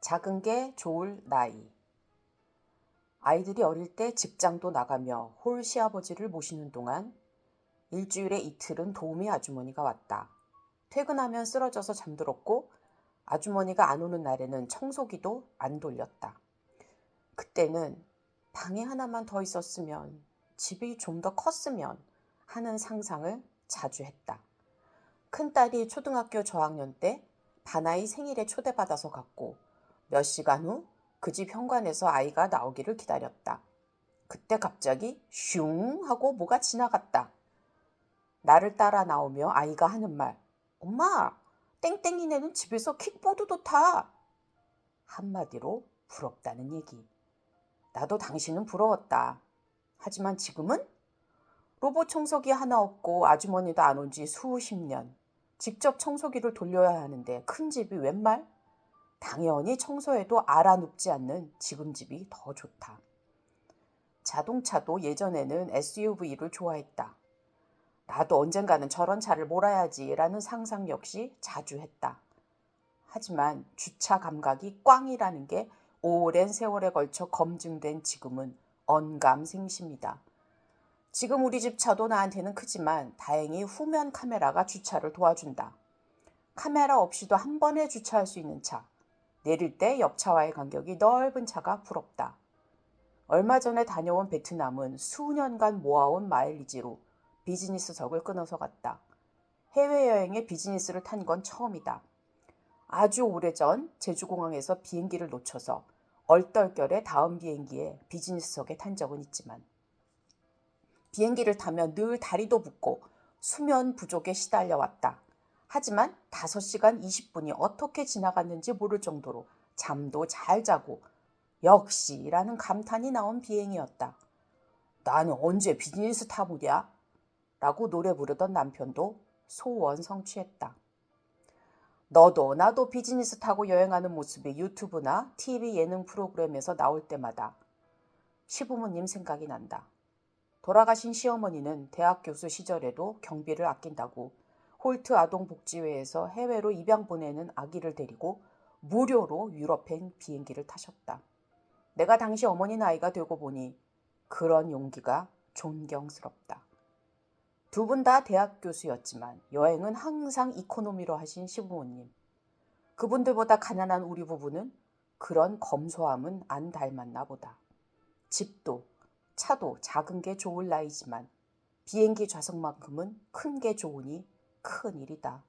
작은 게 좋을 나이. 아이들이 어릴 때 직장도 나가며 홀 시아버지를 모시는 동안 일주일에 이틀은 도우미 아주머니가 왔다. 퇴근하면 쓰러져서 잠들었고 아주머니가 안 오는 날에는 청소기도 안 돌렸다. 그때는 방에 하나만 더 있었으면 집이 좀 더 컸으면 하는 상상을 자주 했다. 큰딸이 초등학교 저학년 때 바나이 생일에 초대받아서 갔고 몇 시간 후 그 집 현관에서 아이가 나오기를 기다렸다. 그때 갑자기 슝 하고 뭐가 지나갔다. 나를 따라 나오며 아이가 하는 말. 엄마, 땡땡이네는 집에서 킥보드도 타. 한마디로 부럽다는 얘기. 나도 당신은 부러웠다. 하지만 지금은 로봇 청소기 하나 없고 아주머니도 안 온 지 수십 년. 직접 청소기를 돌려야 하는데 큰 집이 웬 말? 당연히 청소해도 알아눕지 않는 지금 집이 더 좋다. 자동차도 예전에는 SUV를 좋아했다. 나도 언젠가는 저런 차를 몰아야지라는 상상 역시 자주 했다. 하지만 주차 감각이 꽝이라는 게 오랜 세월에 걸쳐 검증된 지금은 언감생심이다. 지금 우리 집 차도 나한테는 크지만 다행히 후면 카메라가 주차를 도와준다. 카메라 없이도 한 번에 주차할 수 있는 차. 내릴 때 옆차와의 간격이 넓은 차가 부럽다. 얼마 전에 다녀온 베트남은 수년간 모아온 마일리지로 비즈니스석을 끊어서 갔다. 해외여행에 비즈니스를 탄 건 처음이다. 아주 오래전 제주공항에서 비행기를 놓쳐서 얼떨결에 다음 비행기에 비즈니스석에 탄 적은 있지만 비행기를 타면 늘 다리도 붓고 수면 부족에 시달려 왔다. 하지만 5시간 20분이 어떻게 지나갔는지 모를 정도로 잠도 잘 자고 역시라는 감탄이 나온 비행이었다. 나는 언제 비즈니스 타보랴? 라고 노래 부르던 남편도 소원 성취했다. 너도 나도 비즈니스 타고 여행하는 모습이 유튜브나 TV 예능 프로그램에서 나올 때마다 시부모님 생각이 난다. 돌아가신 시어머니는 대학 교수 시절에도 경비를 아낀다고 홀트 아동복지회에서 해외로 입양 보내는 아기를 데리고 무료로 유럽행 비행기를 타셨다. 내가 당시 어머니 나이가 되고 보니 그런 용기가 존경스럽다. 두 분 다 대학 교수였지만 여행은 항상 이코노미로 하신 시부모님. 그분들보다 가난한 우리 부부는 그런 검소함은 안 닮았나 보다. 집도 차도 작은 게 좋을 나이지만 비행기 좌석만큼은 큰 게 좋으니 큰 일이다.